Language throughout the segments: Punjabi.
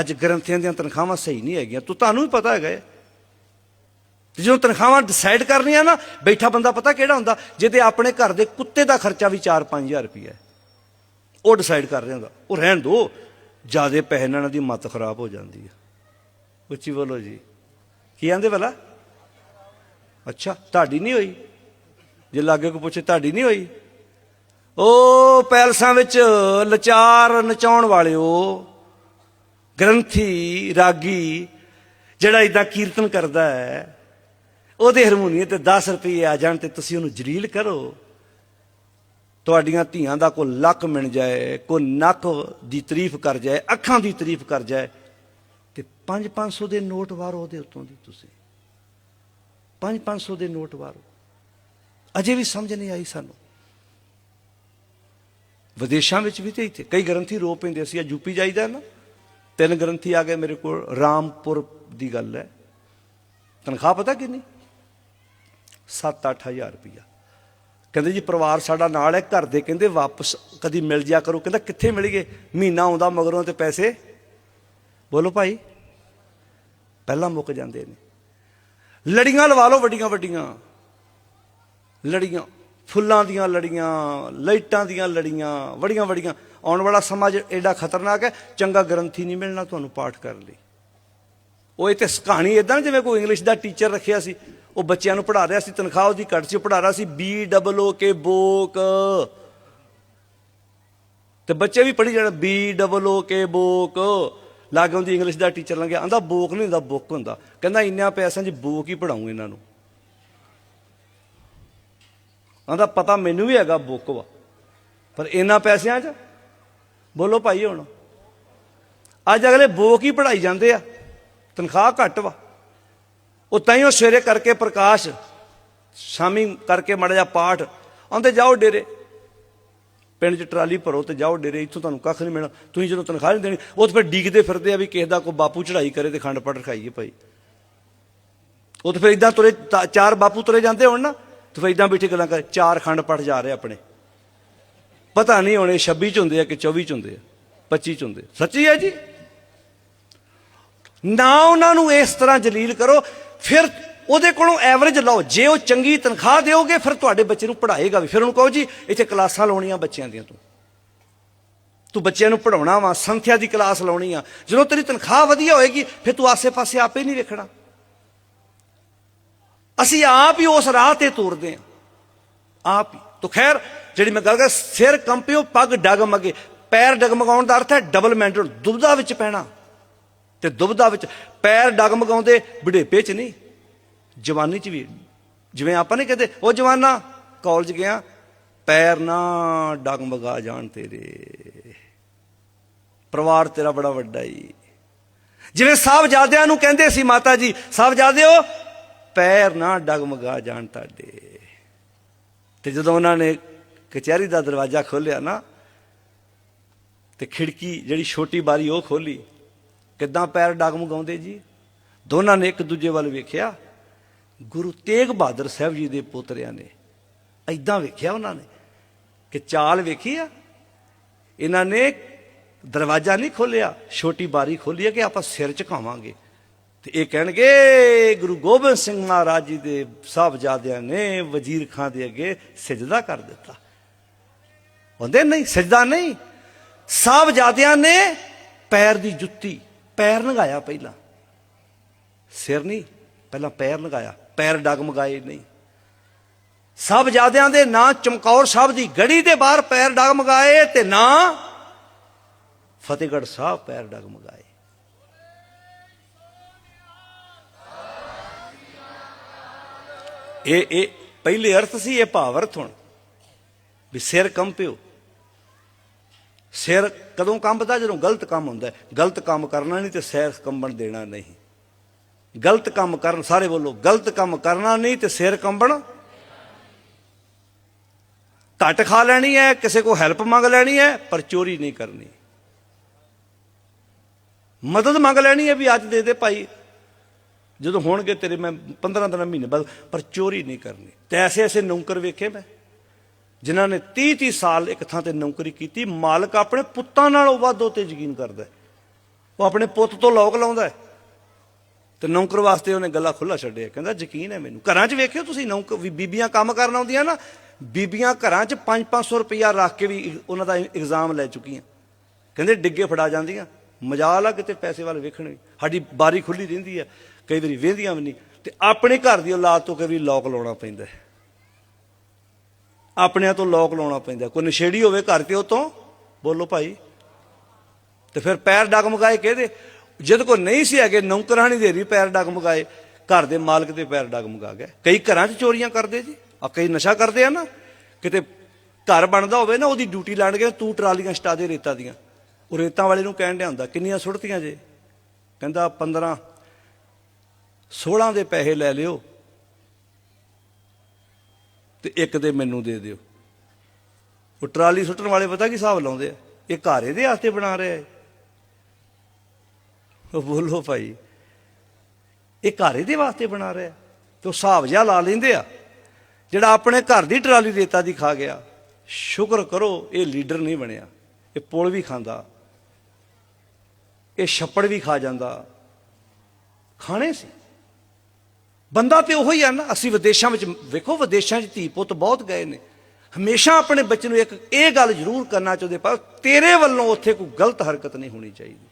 ਅੱਜ ਗ੍ਰੰਥੀਆਂ ਦੀਆਂ ਤਨਖਾਹਾਂ ਸਹੀ ਨਹੀਂ ਹੈਗੀਆਂ। ਤੂੰ ਤੁਹਾਨੂੰ ਵੀ ਪਤਾ ਹੈਗਾ ਇਹ। ਤੇ ਜਦੋਂ ਤਨਖਾਹਾਂ ਡਿਸਾਈਡ ਕਰਨੀਆਂ ਨਾ, ਬੈਠਾ ਬੰਦਾ ਪਤਾ ਕਿਹੜਾ ਹੁੰਦਾ? ਜਿਹਦੇ ਆਪਣੇ ਘਰ ਦੇ ਕੁੱਤੇ ਦਾ ਖਰਚਾ ਵੀ 4-5000 ਰੁਪਇਆ ਹੈ। ਉਹ ਡਿਸਾਈਡ ਕਰ ਰਿਹਾ ਹੁੰਦਾ। ਉਹ ਰਹਿਣ ਦੋ। ਜਿਆਦੇ ਪੈਸੇ ਨਾਲ ਦੀ ਮੱਤ ਖਰਾਬ ਹੋ ਜਾਂਦੀ ਹੈ। ਉੱਚੀ ਬੋਲੋ ਜੀ। ਕੀ ਆਂਦੇ ਭਲਾ? ਅੱਛਾ, ਤੁਹਾਡੀ ਨਹੀਂ ਹੋਈ? ਜੇ ਲਾਗੇ ਕੋ ਪੁੱਛੇ, ਤੁਹਾਡੀ ਨਹੀਂ ਹੋਈ? ਉਹ ਪੈਲਸਾਂ ਵਿੱਚ ਲਚਾਰ ਨਚਾਉਣ ਵਾਲਿਓ ਗ੍ਰੰਥੀ, ਰਾਗੀ, ਜਿਹੜਾ ਇਦਾਂ ਕੀਰਤਨ ਕਰਦਾ ਹੈ, ਉਹਦੇ ਹਾਰਮੋਨੀਅਮ ਤੇ 10 ਰੁਪਏ ਆ ਜਾਣ ਤੇ ਤੁਸੀਂ ਉਹਨੂੰ ਜਲੀਲ ਕਰੋ। ਤੁਹਾਡੀਆਂ ਧੀਆਂ ਦਾ ਕੋਈ ਲੱਕ ਮਿਣ ਜਾਏ, ਕੋਈ ਨੱਕ ਦੀ ਤਾਰੀਫ ਕਰ ਜਾਏ, ਅੱਖਾਂ ਦੀ ਤਾਰੀਫ ਕਰ ਜਾਏ, ਤੇ 5-500 ਦੇ ਨੋਟ ਵਾਰੋ ਉਹਦੇ ਉੱਤੋਂ ਦੀ ਤੁਸੀਂ। 5-500 ਦੇ ਨੋਟ ਵਾਰੋ। ਅਜੇ ਵੀ ਸਮਝ ਨਹੀਂ ਆਈ ਸਾਨੂੰ। ਵਿਦੇਸ਼ਾਂ ਵਿੱਚ ਵੀ ਤੇ ਇੱਥੇ ਕਈ ਗ੍ਰੰਥੀ ਰੋ ਪੈਂਦੇ ਸੀ ਆ ਯੂਪੀ ਜਾਈਦਾ ਨਾ। ਤਿੰਨ ਗ੍ਰੰਥੀ ਆ ਗਏ ਮੇਰੇ ਕੋਲ, ਰਾਮਪੁਰ ਦੀ ਗੱਲ ਹੈ। ਤਨਖਾਹ ਪਤਾ ਕਿੰਨੀ? 7-8000 ਰੁਪਇਆ ਕਹਿੰਦੇ ਜੀ ਪਰਿਵਾਰ ਸਾਡਾ ਨਾਲ ਹੈ, ਘਰ ਦੇ ਕਹਿੰਦੇ ਵਾਪਸ ਕਦੀ ਮਿਲ ਜਿਆ ਕਰੋ। ਕਹਿੰਦਾ ਕਿੱਥੇ ਮਿਲਗੇ ਮਹੀਨਾ ਆਉਂਦਾ ਮਗਰੋਂ ਤੇ ਪੈਸੇ। ਬੋਲੋ ਭਾਈ, ਪਹਿਲਾਂ ਮੁੱਕ ਜਾਂਦੇ ਨੇ। ਲੜੀਆਂ ਲਵਾ ਲਓ ਵੱਡੀਆਂ ਵੱਡੀਆਂ। ਲੜੀਆਂ, ਫੁੱਲਾਂ ਦੀਆਂ ਲੜੀਆਂ, ਲਾਈਟਾਂ ਦੀਆਂ ਲੜੀਆਂ, ਵੱਡੀਆਂ ਵੱਡੀਆਂ। ਆਉਣ ਵਾਲਾ ਸਮਾਜ ਐਡਾ ਖਤਰਨਾਕ ਹੈ, ਚੰਗਾ ਗ੍ਰੰਥੀ ਨਹੀਂ ਮਿਲਣਾ ਤੁਹਾਨੂੰ ਪਾਠ ਕਰਨ ਲਈ। ਉਹ ਇਹ ਤੇ ਕਹਾਣੀ ਇਦਾਂ ਜਿਵੇਂ ਕੋਈ ਇੰਗਲਿਸ਼ ਦਾ ਟੀਚਰ ਰੱਖਿਆ ਸੀ, ਉਹ ਬੱਚਿਆਂ ਨੂੰ ਪੜ੍ਹਾ ਰਿਹਾ ਸੀ, ਤਨਖਾਹ ਉਹਦੀ ਘੱਟ ਸੀ, ਉਹ ਪੜ੍ਹਾ ਰਿਹਾ ਸੀ, ਬੀ ਡਬਲ ਓ ਕੇ ਬੋਕ। ਤੇ ਬੱਚੇ ਵੀ ਪੜ੍ਹੀ ਜਾਣ, ਬੀ ਡਬਲ ਓ ਕੇ ਬੋਕ। ਲਾਗੇ ਉਹਦੀ ਇੰਗਲਿਸ਼ ਦਾ ਟੀਚਰ ਲੰਘਿਆ ਆਂਦਾ ਬੋਕ ਨਹੀਂ ਹੁੰਦਾ, ਬੁੱਕ ਹੁੰਦਾ। ਕਹਿੰਦਾ ਇੰਨਾ ਪੈਸਿਆਂ 'ਚ ਬੋਕ ਹੀ ਪੜਾਉਂ ਇਹਨਾਂ ਨੂੰ। ਆਂਦਾ ਪਤਾ ਮੈਨੂੰ ਵੀ ਹੈਗਾ ਬੁੱਕ ਵਾ, ਪਰ ਇੰਨਾ ਪੈਸਿਆਂ 'ਚ ਬੋਲੋ ਭਾਈ ਹੁਣ। ਅੱਜ ਅਗਲੇ ਬੋਕ ਹੀ ਪੜਾਈ ਜਾਂਦੇ ਆ। ਤਨਖਾਹ ਘੱਟ ਵਾ। ਉਹ ਤਾਈਓ ਸਵੇਰੇ ਕਰਕੇ ਪ੍ਰਕਾਸ਼, ਸ਼ਾਮੀ ਕਰਕੇ ਮੜਾ ਜਾ ਪਾਠ। ਆਉਂਦੇ ਜਾਓ ਡੇਰੇ। ਪਿੰਡ 'ਚ ਟਰਾਲੀ ਭਰੋ ਤੇ ਜਾਓ ਡੇਰੇ। ਇੱਥੋਂ ਤੁਹਾਨੂੰ ਕੱਖ ਨਹੀਂ ਮਿਲਣਾ। ਤੁਸੀਂ ਜਦੋਂ ਤਨਖਾਹ ਨਹੀਂ ਦੇਣੀ, ਉਹ ਤਾਂ ਫਿਰ ਡੀਕਦੇ ਫਿਰਦੇ ਆ ਵੀ ਕਿਸੇ ਦਾ ਕੋਈ ਬਾਪੂ ਚੜਾਈ ਕਰੇ ਤੇ ਖੰਡ ਪੜ ਰਖਾਈਏ ਭਾਈ। ਉਹ ਤਾਂ ਫਿਰ ਇਦਾਂ ਤੁਰੇ ਚਾਰ ਬਾਪੂ ਤੁਰੇ ਜਾਂਦੇ ਹੋਣ ਨਾ, ਤੇ ਫਿਰ ਇਦਾਂ ਬੈਠੇ ਗੱਲਾਂ ਕਰ, ਚਾਰ ਖੰਡ ਪੜ ਜਾ ਰਹੇ ਆਪਣੇ। ਪਤਾ ਨਹੀਂ ਹੋਣੇ 26 ਚ ਹੁੰਦੇ ਆ ਕਿ 24 ਚ ਹੁੰਦੇ ਆ 25 ਚ ਹੁੰਦੇ ਸੱਚੀ ਹੈ ਜੀ? ਨਾ ਉਹਨਾਂ ਨੂੰ ਇਸ ਤਰ੍ਹਾਂ ਜਲੀਲ ਕਰੋ, ਫਿਰ ਉਹਦੇ ਕੋਲੋਂ ਐਵਰੇਜ ਲਓ। ਜੇ ਉਹ ਚੰਗੀ ਤਨਖਾਹ ਦਿਓਗੇ, ਫਿਰ ਤੁਹਾਡੇ ਬੱਚੇ ਨੂੰ ਪੜ੍ਹਾਏਗਾ ਵੀ। ਫਿਰ ਉਹਨੂੰ ਕਹੋ ਜੀ, ਇੱਥੇ ਕਲਾਸਾਂ ਲਾਉਣੀਆਂ ਬੱਚਿਆਂ ਦੀਆਂ ਤੂੰ। ਤੂੰ ਬੱਚਿਆਂ ਨੂੰ ਪੜਾਉਣਾ ਵਾ, ਸੰਥਿਆ ਦੀ ਕਲਾਸ ਲਾਉਣੀ ਆ। ਜਦੋਂ ਤੇਰੀ ਤਨਖਾਹ ਵਧੀਆ ਹੋਏਗੀ, ਫਿਰ ਤੂੰ ਆਸੇ-ਪਾਸੇ ਆਪੇ ਨਹੀਂ ਵੇਖਣਾ। ਅਸੀਂ ਆਪ ਹੀ ਉਸ ਰਾਹ ਤੇ ਤੁਰਦੇ ਆ। ਆਪ ਹੀ। ਤੋ ਖੈਰ ਜਿਹੜੀ ਮੈਂ ਗੱਲ ਕਰ, ਸਿਰ ਕੰਪਿਓ, ਪੱਗ ਡਗਮਗੇ। ਪੈਰ ਡਗਮਗਾਉਣ ਦਾ ਅਰਥ ਹੈ ਡਬਲ ਮੈਂਟਲ ਦੁਬਦਾ ਵਿੱਚ ਪੈਣਾ। ਤੇ ਦੁਬਦਾ ਵਿੱਚ ਪੈਰ ਡਗਮਗਾਉਂਦੇ, ਬੁਢੇਪੇ 'ਚ ਨਹੀਂ, ਜਵਾਨੀ 'ਚ ਵੀ। ਜਿਵੇਂ ਆਪਾਂ ਨੇ ਕਹਿੰਦੇ, ਉਹ ਜਵਾਨਾ ਕਾਲਜ ਗਿਆ, ਪੈਰ ਨਾ ਡਗਮਗਾ ਜਾਣ ਤੇਰੇ। ਪਰਿਵਾਰ ਤੇਰਾ ਬੜਾ ਵੱਡਾ ਈ। ਜਿਵੇਂ ਸਾਹਿਬਜ਼ਾਦਿਆਂ ਨੂੰ ਕਹਿੰਦੇ ਸੀ ਮਾਤਾ ਜੀ ਸਾਹਿਬਜ਼ਾਦਿਓ, ਪੈਰ ਨਾ ਡਗਮਗਾ ਜਾਣ ਤੁਹਾਡੇ। ਤੇ ਜਦੋਂ ਉਹਨਾਂ ਨੇ ਕਚਹਿਰੀ ਦਾ ਦਰਵਾਜ਼ਾ ਖੋਲ੍ਹਿਆ ਨਾ, ਤੇ ਖਿੜਕੀ ਜਿਹੜੀ ਛੋਟੀ ਬਾਰੀ ਉਹ ਖੋਲੀ ਕਿੱਦਾਂ ਪੈਰ ਡਗਮਗਾਉਂਦੇ ਜੀ? ਦੋਨਾਂ ਨੇ ਇੱਕ ਦੂਜੇ ਵੱਲ ਵੇਖਿਆ। ਗੁਰੂ ਤੇਗ ਬਹਾਦਰ ਸਾਹਿਬ ਜੀ ਦੇ ਪੁੱਤਰਿਆਂ ਨੇ। ਐਦਾਂ ਵੇਖਿਆ ਉਹਨਾਂ ਨੇ ਕਿ ਚਾਲ ਵੇਖੀ ਆ। ਇਹਨਾਂ ਨੇ ਦਰਵਾਜ਼ਾ ਨਹੀਂ ਖੋਲਿਆ ਛੋਟੀ ਬਾਰੀ ਖੋਲੀ ਹੈ ਕਿ ਆਪਾਂ ਸਿਰ ਝੁਕਾਵਾਂਗੇ। ਤੇ ਇਹ ਕਹਿਣਗੇ, ਗੁਰੂ ਗੋਬਿੰਦ ਸਿੰਘ ਮਹਾਰਾਜ ਜੀ ਦੇ ਸਾਹਿਬਜ਼ਾਦਿਆਂ ਨੇ ਵਜ਼ੀਰ ਖਾਂ ਦੇ ਅੱਗੇ ਸਜਦਾ ਕਰ ਦਿੱਤਾ। ਹੁੰਦੇ ਨਹੀਂ, ਸਜਦਾ ਨਹੀਂ। ਸਾਹਿਬਜ਼ਾਦਿਆਂ ਨੇ ਪੈਰ ਦੀ ਜੁੱਤੀ, ਪੈਰ ਲਗਾਇਆ ਪਹਿਲਾਂ। ਸਿਰ ਨਹੀਂ, ਪਹਿਲਾਂ ਪੈਰ ਲਗਾਇਆ ਪੈਰ ਡਗਮਗਾਏ ਨਹੀਂ। ਸਾਹਿਬਜ਼ਾਦਿਆਂ ਦੇ ਨਾਂ ਚਮਕੌਰ ਸਾਹਿਬ ਦੀ ਗੜੀ ਦੇ ਬਾਹਰ ਪੈਰ ਡਗਮਗਾਏ ਤੇ ਨਾਂ ਫਤਿਹਗੜ੍ਹ ਸਾਹਿਬ ਪੈਰ ਡਗਮਗਾਏ। ਇਹ ਇਹ ਪਹਿਲੇ ਅਰਥ ਸੀ, ਇਹ ਭਾਵ ਅਰਥ ਹੁਣ। ਵੀ ਸਿਰ ਕੰਪਿਓ। ਸਿਰ ਕਦੋਂ ਕੰਬਦਾ? ਜਦੋਂ ਗਲਤ ਕੰਮ ਹੁੰਦਾ ਗਲਤ ਕੰਮ ਕਰਨਾ ਨਹੀਂ ਤੇ ਸਿਰ ਕੰਬਣ ਦੇਣਾ ਨਹੀਂ। ਗਲਤ ਕੰਮ ਕਰਨ, ਸਾਰੇ ਬੋਲੋ, ਗਲਤ ਕੰਮ ਕਰਨਾ ਨਹੀਂ ਤੇ ਸਿਰ ਕੰਬਣ। ਘੱਟ ਖਾ ਲੈਣੀ ਹੈ, ਕਿਸੇ ਕੋ ਹੈਲਪ ਮੰਗ ਲੈਣੀ ਹੈ, ਪਰ ਚੋਰੀ ਨਹੀਂ ਕਰਨੀ। ਮਦਦ ਮੰਗ ਲੈਣੀ ਹੈ ਵੀ ਅੱਜ ਦੇ ਦੇ ਭਾਈ। ਜਦੋਂ ਹੋਣਗੇ ਤੇਰੇ ਮੈਂ 15 ਦਿਨ ਮਹੀਨੇ ਬਾਅਦ, ਪਰ ਚੋਰੀ ਨਹੀਂ ਕਰਨੀ। ਤੇ ਐਸੇ ਐਸੇ ਨੌਕਰ ਵੇਖੇ ਮੈਂ। ਜਿਨ੍ਹਾਂ ਨੇ 30 30 ਸਾਲ ਇੱਕ ਥਾਂ ਤੇ ਨੌਕਰੀ ਕੀਤੀ, ਮਾਲਕ ਆਪਣੇ ਪੁੱਤਾਂ ਨਾਲੋਂ ਵੱਧ ਉਹ ਤੇ ਯਕੀਨ ਕਰਦਾ ਉਹ ਆਪਣੇ ਪੁੱਤ ਤੋਂ ਲੋਕ ਲਾਉਂਦਾ ਹੈ। ਤੇ ਨੌਕਰ ਵਾਸਤੇ ਉਹਨੇ ਗੱਲਾਂ ਖੁੱਲਾ ਛੱਡਿਆ। ਕਹਿੰਦਾ, ਯਕੀਨ ਹੈ ਮੈਨੂੰ। ਘਰਾਂ 'ਚ ਵੇਖਿਓ ਤੁਸੀਂ ਨੌਕ ਵੀ ਬੀਬੀਆਂ ਕੰਮ ਕਰਨ ਆਉਂਦੀਆਂ ਨਾ, ਬੀਬੀਆਂ ਘਰਾਂ 'ਚ 5-500 ਰੁਪਇਆ ਰੱਖ ਕੇ ਵੀ ਉਹਨਾਂ ਦਾ ਇਗਜ਼ਾਮ ਲੈ ਚੁੱਕੀਆਂ। ਕਹਿੰਦੇ, ਡਿੱਗੇ ਫੜਾ ਜਾਂਦੀਆਂ। ਮਜਾਲ ਆ ਕਿਤੇ ਪੈਸੇ ਵੱਲ ਵੇਖਣ ਸਾਡੀ ਬਾਰੀ ਖੁੱਲੀ ਰਹਿੰਦੀ ਆ, ਕਈ ਵਾਰੀ ਵੇਂਦੀਆਂ ਵੀ ਨਹੀਂ। ਤੇ ਆਪਣੇ ਘਰ ਦੀ ਔਲਾਦ ਤੋਂ ਕਈ ਵਾਰੀ ਲੋਕ ਲਾਉਣਾ ਪੈਂਦਾ ਹੈ। ਆਪਣਿਆਂ ਤੋਂ ਲੋਕ ਲਾਉਣਾ ਪੈਂਦਾ। ਕੋਈ ਨਸ਼ੇੜੀ ਹੋਵੇ ਘਰ ਤੇ ਉਹ ਤੋਂ ਬੋਲੋ ਭਾਈ। ਤੇ ਫਿਰ ਪੈਰ ਡਗਮਗਾਏ ਕਿਹਦੇ? ਜਦ ਕੋ ਨਹੀਂ ਸੀ ਹੈਗੇ, ਨੌਕਰਾਂ ਨਹੀਂ ਦੇ ਰਹੀ ਪੈਰ ਡਗਮਗਾਏ। ਘਰ ਦੇ ਮਾਲਕ ਦੇ ਪੈਰ ਡਗਮਗਾ ਗਏ। ਕਈ ਘਰਾਂ 'ਚ ਚੋਰੀਆਂ ਕਰਦੇ ਜੀ। ਆ ਕਈ ਨਸ਼ਾ ਕਰਦੇ ਆ ਨਾ। ਕਿਤੇ ਘਰ ਬਣਦਾ ਹੋਵੇ ਨਾ, ਉਹਦੀ ਡਿਊਟੀ ਲਾਣ ਕੇ ਤੂੰ ਟਰਾਲੀਆਂ ਸਟਾ ਦੇ ਰੇਤਾ ਦੀਆਂ। ਉਹ ਰੇਤਾਂ ਵਾਲੇ ਨੂੰ ਕਹਿਣ ਡਿਆ ਹੁੰਦਾ, ਕਿੰਨੀਆਂ ਸੁੱਟਤੀਆਂ ਜੇ? ਕਹਿੰਦਾ 15 16 ਦੇ ਪੈਸੇ ਲੈ ਲਿਓ। ਤੇ ਇੱਕ ਦੇ ਮੈਨੂੰ ਦੇ ਦਿਓ। ਉਹ ਟਰਾਲੀ ਸੁੱਟਣ ਵਾਲੇ ਪਤਾ ਕੀ ਹਿਸਾਬ ਲਾਉਂਦੇ ਆ? ਇਹ ਘਰ ਇਹਦੇ ਵਾਸਤੇ ਬਣਾ ਰਿਹਾ ਹੈ ਉਹ ਬੋਲੋ ਭਾਈ, ਇਹ ਘਰ ਇਹਦੇ ਵਾਸਤੇ ਬਣਾ ਰਿਹਾ ਤੇ ਉਹ ਹਿਸਾਬ ਜਿਹਾ ਲਾ ਲੈਂਦੇ ਆ। ਜਿਹੜਾ ਆਪਣੇ ਘਰ ਦੀ ਟਰਾਲੀ ਰੇਤਾ ਦੀ ਖਾ ਗਿਆ। ਸ਼ੁਕਰ ਕਰੋ ਇਹ ਲੀਡਰ ਨਹੀਂ ਬਣਿਆ। ਇਹ ਪੁਲ ਵੀ ਖਾਂਦਾ। ਇਹ ਛੱਪੜ ਵੀ ਖਾ ਜਾਂਦਾ। ਖਾਣੇ ਸੀ। ਬੰਦਾ ਤੇ ਉਹੀ ਆ ਨਾ, ਅਸੀਂ ਵਿਦੇਸ਼ਾਂ ਵਿੱਚ, ਵੇਖੋ ਵਿਦੇਸ਼ਾਂ 'ਚ ਧੀ ਪੁੱਤ ਬਹੁਤ ਗਏ ਨੇ। ਹਮੇਸ਼ਾ ਆਪਣੇ ਬੱਚੇ ਨੂੰ ਇੱਕ ਇਹ ਗੱਲ ਜ਼ਰੂਰ ਕਰਨਾ ਚਾਹੁੰਦੇ, ਪਰ ਤੇਰੇ ਵੱਲੋਂ ਉੱਥੇ ਕੋਈ ਗਲਤ ਹਰਕਤ ਨਹੀਂ ਹੋਣੀ ਚਾਹੀਦੀ।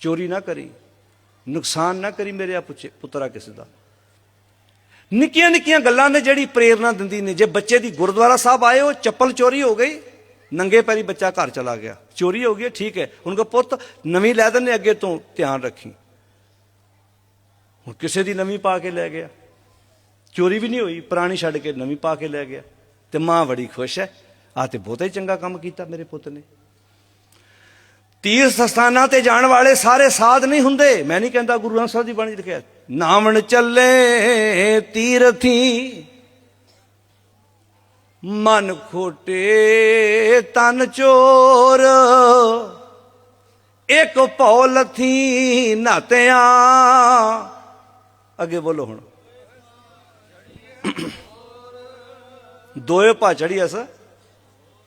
ਚੋਰੀ ਨਾ ਕਰੀ, ਨੁਕਸਾਨ ਨਾ ਕਰੀ ਮੇਰੇ ਆ ਪੁੱਛੇ, ਪੁੱਤਰਾ ਕਿਸੇ ਦਾ। ਨਿੱਕੀਆਂ ਨਿੱਕੀਆਂ ਗੱਲਾਂ ਨੇ ਜਿਹੜੀ ਪ੍ਰੇਰਣਾ ਦਿੰਦੀ ਨੇ। ਜੇ ਬੱਚੇ ਦੀ ਗੁਰਦੁਆਰਾ ਸਾਹਿਬ ਆਏ, ਉਹ ਚੱਪਲ ਚੋਰੀ ਹੋ ਗਈ, ਨੰਗੇ ਪੈਰੀ ਬੱਚਾ ਘਰ ਚਲਾ ਗਿਆ। ਚੋਰੀ ਹੋ ਗਈ, ਠੀਕ ਹੈ। ਹੁਣ ਕੋ ਪੁੱਤ, ਨਵੀਂ ਲੈ ਦਿੰਨੇ ਅੱਗੇ ਤੋਂ ਧਿਆਨ ਰੱਖੀ। ਹੁਣ ਕਿਸੇ ਦੀ ਨਵੀਂ ਪਾ ਕੇ ਲੈ ਗਿਆ। ਚੋਰੀ ਵੀ ਨਹੀਂ ਹੋਈ, ਪੁਰਾਣੀ ਛੱਡ ਕੇ ਨਵੀਂ ਪਾ ਕੇ ਲੈ ਗਿਆ। ਤੇ ਮਾਂ ਬੜੀ ਖੁਸ਼ ਹੈ ਆ ਤੇ ਬਹੁਤਾ ਹੀ ਚੰਗਾ ਕੰਮ ਕੀਤਾ ਮੇਰੇ ਪੁੱਤ ਨੇ। ਤੀਰਥ ਸਥਾਨਾਂ ਤੇ ਜਾਣ ਵਾਲੇ ਸਾਰੇ ਸਾਧ ਨਹੀਂ ਹੁੰਦੇ। ਮੈਂ ਨਹੀਂ ਕਹਿੰਦਾ ਗੁਰੂ ਗ੍ਰੰਥ ਸਾਹਿਬ ਦੀ ਬਾਣੀ ਲਿਖਿਆ ਨਾਵਣ ਚੱਲੇ ਤੀਰਥੀ, ਮਨ ਖੋਟੇ ਤਨ ਚੋਰ। ਇੱਕ ਭੌ ਲਥੀ ਨਾਤਿਆਂ ਅੱਗੇ ਬੋਲੋ ਹੁਣ। ਦੋਏ ਭਾ ਚੜੀ ਅਸ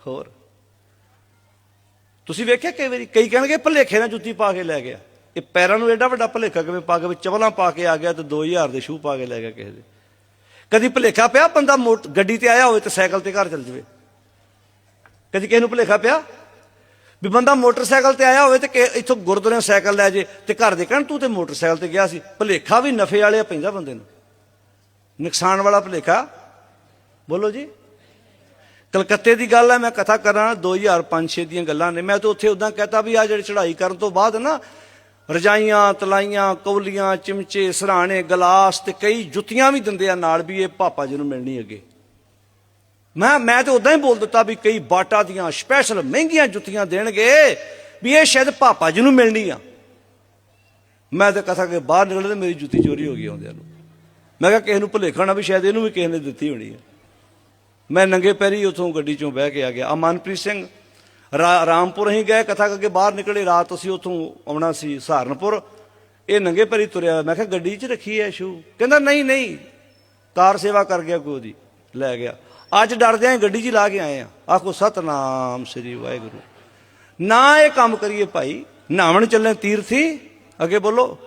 ਹੋਰ। ਤੁਸੀਂ ਵੇਖਿਆ ਕਈ ਵਾਰੀ ਕਈ ਕਹਿਣਗੇ ਭਲੇਖੇ ਨਾਲ ਜੁੱਤੀ ਪਾ ਕੇ ਲੈ ਗਿਆ। ਇਹ ਪੈਰਾਂ ਨੂੰ ਐਡਾ ਵੱਡਾ ਭਲੇਖਾ ਕਿਵੇਂ ਪਾ ਕੇ ਵੀ ਚਵਲਾਂ ਪਾ ਕੇ ਆ ਗਿਆ ਤੇ 2000 ਦੇ ਸ਼ੂ ਪਾ ਕੇ ਲੈ ਗਿਆ ਕਿਸੇ ਦੇ। ਕਦੀ ਭਲੇਖਾ ਪਿਆ ਬੰਦਾ ਮੋਟ- ਗੱਡੀ ਤੇ ਆਇਆ ਹੋਵੇ ਤੇ ਸਾਈਕਲ ਤੇ ਘਰ ਚੱਲ ਜਾਵੇ। ਕਦੀ ਕਿਸੇ ਨੂੰ ਭਲੇਖਾ ਪਿਆ? ਵੀ ਬੰਦਾ ਮੋਟਰਸਾਈਕਲ ਤੇ ਆਇਆ ਹੋਵੇ ਤੇ ਕਿ ਇੱਥੋਂ ਗੁਰਦੁਆਰੇ ਸਾਈਕਲ ਲੈ ਜੇ ਤੇ ਘਰ ਦੇ ਕਹਿਣ ਤੂੰ ਤੇ ਮੋਟਰਸਾਈਕਲ ਤੇ ਗਿਆ ਸੀ। ਭਲੇਖਾ ਵੀ ਨਫੇ ਵਾਲੇ ਪੈਂਦਾ ਬੰਦੇ ਨੂੰ। ਨੁਕਸਾਨ ਵਾਲਾ ਭਲੇਖਾ। ਬੋਲੋ ਜੀ। ਕਲਕੱਤੇ ਦੀ ਗੱਲ ਹੈ ਮੈਂ ਕਥਾ ਕਰਾਂ 2005-6 ਦੀਆਂ ਗੱਲਾਂ ਨੇ। ਮੈਂ ਤਾਂ ਉੱਥੇ ਉਦਾਂ ਕਹਤਾ ਵੀ ਆ ਜਿਹੜੀ ਚੜ੍ਹਾਈ ਕਰਨ ਤੋਂ ਬਾਅਦ ਨਾ, ਰਜਾਈਆਂ, ਤਲਾਈਆਂ, ਕੌਲੀਆਂ, ਚਿਮਚੇ, ਸਰਾਣੇ, ਗਲਾਸ ਤੇ ਕਈ ਜੁੱਤੀਆਂ ਵੀ ਦਿੰਦੇ ਆ, ਨਾਲ ਵੀ ਇਹ ਪਾਪਾ ਜੀ ਨੂੰ ਮਿਲਣੀ ਅੱਗੇ। ਮੈਂ ਮੈਂ ਤਾਂ ਉਦਾਂ ਹੀ ਬੋਲ ਦਿੱਤਾ ਵੀ ਕਈ ਬਾਟਾ ਦੀਆਂ ਸਪੈਸ਼ਲ ਮਹਿੰਗੀਆਂ ਜੁੱਤੀਆਂ ਦੇਣਗੇ ਵੀ ਇਹ ਸ਼ਾਇਦ ਪਾਪਾ ਜੀ ਨੂੰ ਮਿਲਣੀ ਆ। ਮੈਂ ਤਾਂ ਕਥਾ ਕੇ ਬਾਹਰ ਨਿਕਲੇ ਮੇਰੀ ਜੁੱਤੀ ਚੋਰੀ ਹੋ ਗਈ ਆਉਂਦਿਆਂ ਨੂੰ। ਮੈਂ ਕਿਹਾ ਕਿਸੇ ਨੂੰ ਭੁਲੇਖਾ ਨਾ ਵੀ ਸ਼ਾਇਦ ਇਹਨੂੰ ਵੀ ਕਿਸੇ ਨੇ ਦਿੱਤੀ ਹੋਣੀ ਹੈ ਮੈਂ ਨੰਗੇ ਪੈਰੀ ਉਥੋਂ ਗੱਡੀ ਚੋਂ ਬਹਿ ਕੇ ਆ ਗਿਆ। ਆ ਮਨਪ੍ਰੀਤ ਸਿੰਘ, ਰਾ- ਰਾਮਪੁਰ ਹੀ ਗਏ, ਕਥਾ ਕਰਕੇ ਬਾਹਰ ਨਿਕਲੇ। ਰਾਤ ਅਸੀਂ ਉਥੋਂ ਆਉਣਾ ਸੀ ਸਹਾਰਨਪੁਰ। ਇਹ ਨੰਗੇ ਪੈਰੀ ਤੁਰਿਆ ਮੈਂ ਕਿਹਾ, ਗੱਡੀ 'ਚ ਰੱਖੀ ਐ ਸ਼ੂ? ਕਹਿੰਦਾ, ਨਹੀਂ ਨਹੀਂ, ਕਾਰ ਸੇਵਾ ਕਰ ਗਿਆ ਕੋਈ ਉਹਦੀ। ਲੈ ਗਿਆ। ਅੱਜ ਡਰਦੇ ਆਂ ਗੱਡੀ 'ਚ ਲਾ ਕੇ ਆਏ ਆ। ਆਖੋ, ਸਤਨਾਮ ਸ੍ਰੀ ਵਾਹਿਗੁਰੂ। ਨਾ ਇਹ ਕੰਮ ਕਰੀਏ ਭਾਈ ਨਹਾਵਣ ਚੱਲੇ ਤੀਰਥੀ, ਅੱਗੇ ਬੋਲੋ